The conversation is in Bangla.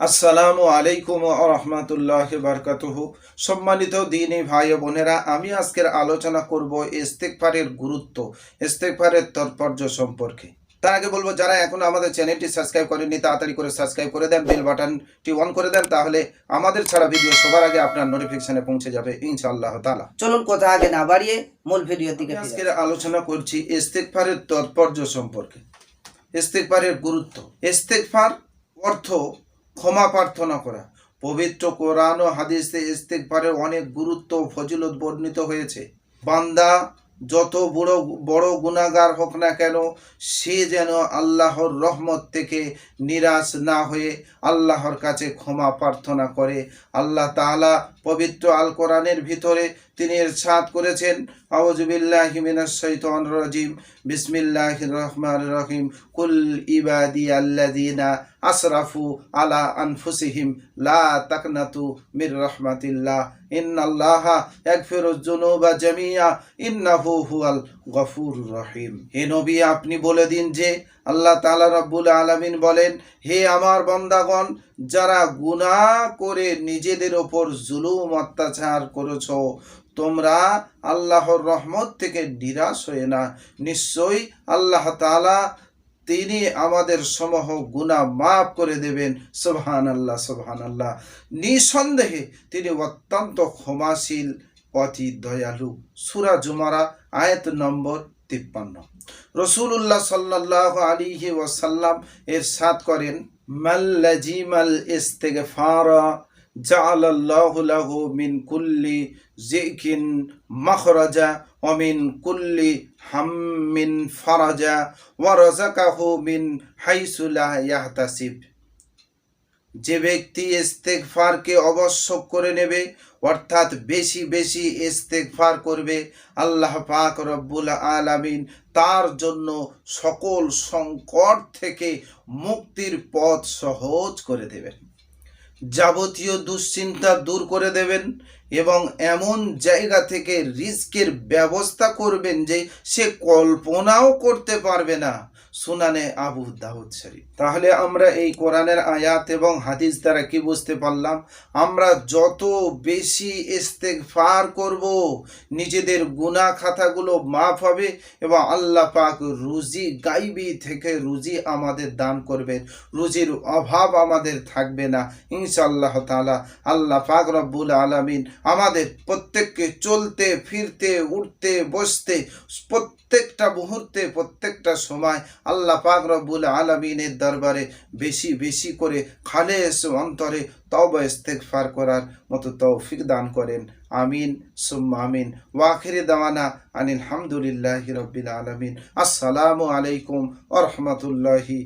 আসসালামু আলাইকুম রহমতুল্লাহ বারকাতুহু। সম্মানিত দিনী ভাই ও বোনেরা আমি আজকের আলোচনা করব ইস্তেকফারের গুরুত্ব ইস্তেকফারের তাৎপর্য সম্পর্কে। তার আগে বলব যারা এখন আমাদের চ্যানেলটি সাবস্ক্রাইব করেননি তাড়াতাড়ি করে সাবস্ক্রাইব করে দেন বেল বাটনটি অন করে দেন তাহলে আমাদের ছাড়া ভিডিও সবার আগে আপনার নোটিফিকেশনে পৌঁছে যাবে ইনশাআল্লাহ তালা চলুন কথা আগে না বাড়িয়ে মূল ভিডিওর দিকে আজকের আলোচনা করছি ইস্তেকফারের তাৎপর্য সম্পর্কে। ইস্তেকফারের গুরুত্ব। ইস্তেকফার অর্থ ক্ষমা প্রার্থনা করা। পবিত্র কোরআন ও হাদিসে ইস্তেকফারের অনেক গুরুত্ব ও ফজিলত বর্ণিত হয়েছে। বান্দা যত বড় বড় গুণাগার হোক না কেন, সে যেন আল্লাহর রহমত থেকে নিরাশ না হয়ে আল্লাহর কাছে ক্ষমা প্রার্থনা করে। আল্লাহ তাআলা পবিত্র আল কোরআনের ভিতরে তিনি ইরশাদ করেছেন। আউযুবিল্লাহি মিনাশ শাইতানির রাজিম। বিসমিল্লাহির রহমানির রহিম। কুল ইবাদি আল্লাযিনা আসরাফু আলা আনফুসিহিম লা তাকনাতু মির রাহমাতিল্লাহ। ইন্নাল্লাহা ইয়াগফিরুয যুনুবা জামিয়া ইন্নাহু হুয়াল গফুরুর রহিম। হে নবী, আপনি বলে দিন যে আল্লাহ তাআলা রব্বুল আলামিন বলেন, হে আমার বন্দাগণ, যারা গুনাহ করে নিজেদের ওপর জুলুম অত্যাচার করেছ তোমরা আল্লাহর রহমত থেকে নিরাশ হয়ে না। নিশ্চয়ই আল্লাহ তাআলা তিনি আমাদের সমূহ গুনাহ মাফ করে দেবেন। সুবহান আল্লাহ সুবহান আল্লাহ নিঃসন্দেহে তিনি অত্যন্ত ক্ষমাশীল, অতি দয়ালু। সুরা জুমারা, আয়াত নম্বর তিপ্পান্ন। রসুল্লাহ সাল্লাহ আলিহি ওয়াসাল্লাম এর সাত করেন মাল্লাজিমাল ইস্তেগফারা লাহু মিন কুল্লি জিকিন মাখরাজা ওয়া মিন কুল্লি হাম্মিন ফারাজা ওয়া রাযাকাহু মিন হাইসু লা ইয়াহতাসিব। যে ব্যক্তি ইস্তেগফারকে আবশ্যক করে নেবে, অর্থাৎ বেশি বেশি ইস্তেগফার করবে, আল্লাহ পাক রব্বুল আলামিন তার জন্য সকল সংকট থেকে মুক্তির পথ সহজ করে দেবেন। যাবতীয় দুশ্চিন্তা দূর করে দেবেন। এবং এমন জায়গা থেকে রিস্কের ব্যবস্থা করবেন যে সে কল্পনাও করতে পারবে না। সুনানে আবু দাউদ শরীফ। তাহলে আমরা এই কোরআনের আয়াত এবং হাদিস দ্বারা কি বুঝতে পারলাম? আমরা যত বেশি ইস্তেগফার করব, নিজেদের গুনাহ খাতাগুলো মাফ হবে এবং আল্লাহ পাক রুজি গাইবি থেকে রুজি আমাদের দান করবেন। রুজির অভাব আমাদের থাকবে না। ইনশাআল্লাহ তাআলা আল্লাহ পাক রব্বুল আলামিন আমাদের প্রত্যেককে চলতে, ফিরতে, উঠতে, বসতে, প্রত্যেকটা মুহূর্তে, প্রত্যেকটা সময় আল্লাহ পাক রব্বুল আলমিনের দরবারে বেশি বেশি করে খালেস অন্তরে তবা ইস্তেগফার করার মতো তৌফিক দান করেন। আমিন, সুম্মা আমিন। ওয়াখিরি দাওয়ানা আনিল হামদুলিল্লাহি রব্বিল আলমিন। আসসালামু আলাইকুম ওয়া রাহমাতুল্লাহি